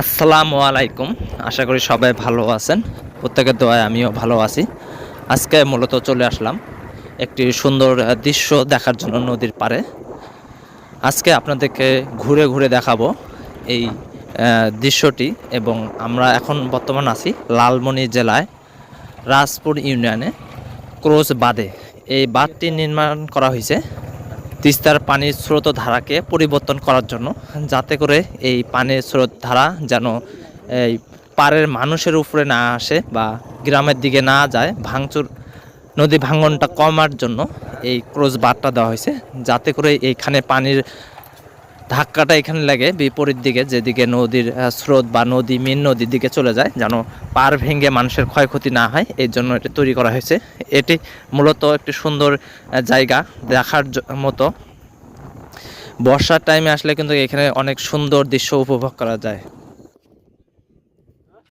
আসসালামু আলাইকুম। আশা করি সবাই ভালো আছেন। প্রত্যেকের দোয়ায় আমিও ভালো আছি। আজকে মূলত চলে আসলাম একটি সুন্দর দৃশ্য দেখার জন্য নদীর পারে আজকে আপনাদেরকে ঘুরে ঘুরে দেখাবো এই দৃশ্যটি এবং আমরা এখন বর্তমান আছি লালমনি জেলায় রাজপুর ইউনিয়নে ক্রোজ বাঁধে। এই বাঁধটি নির্মাণ করা হয়েছে তিস্তার পানির স্রোত ধারাকে পরিবর্তন করার জন্য, যাতে করে এই পানির স্রোত ধারা যেন এই পাড়ের মানুষের উপরে না আসে বা গ্রামের দিকে না যায়, ভাঙচুর, নদী ভাঙনটা কমার জন্য এই ক্রোজ বারটা দেওয়া হয়েছে, যাতে করে এইখানে পানির ধাক্কাটা এখানে লাগে, বিপরীত দিকে যেদিকে নদীর স্রোত বা নদী, মিন নদীর দিকে চলে যায়, যেন পার ভেঙে মানুষের ক্ষয়ক্ষতি না হয় এই জন্য এটি তৈরি করা হয়েছে। এটি মূলত একটি সুন্দর জায়গা দেখার মতো। বর্ষার টাইমে আসলে কিন্তু এখানে অনেক সুন্দর দৃশ্য উপভোগ করা যায়।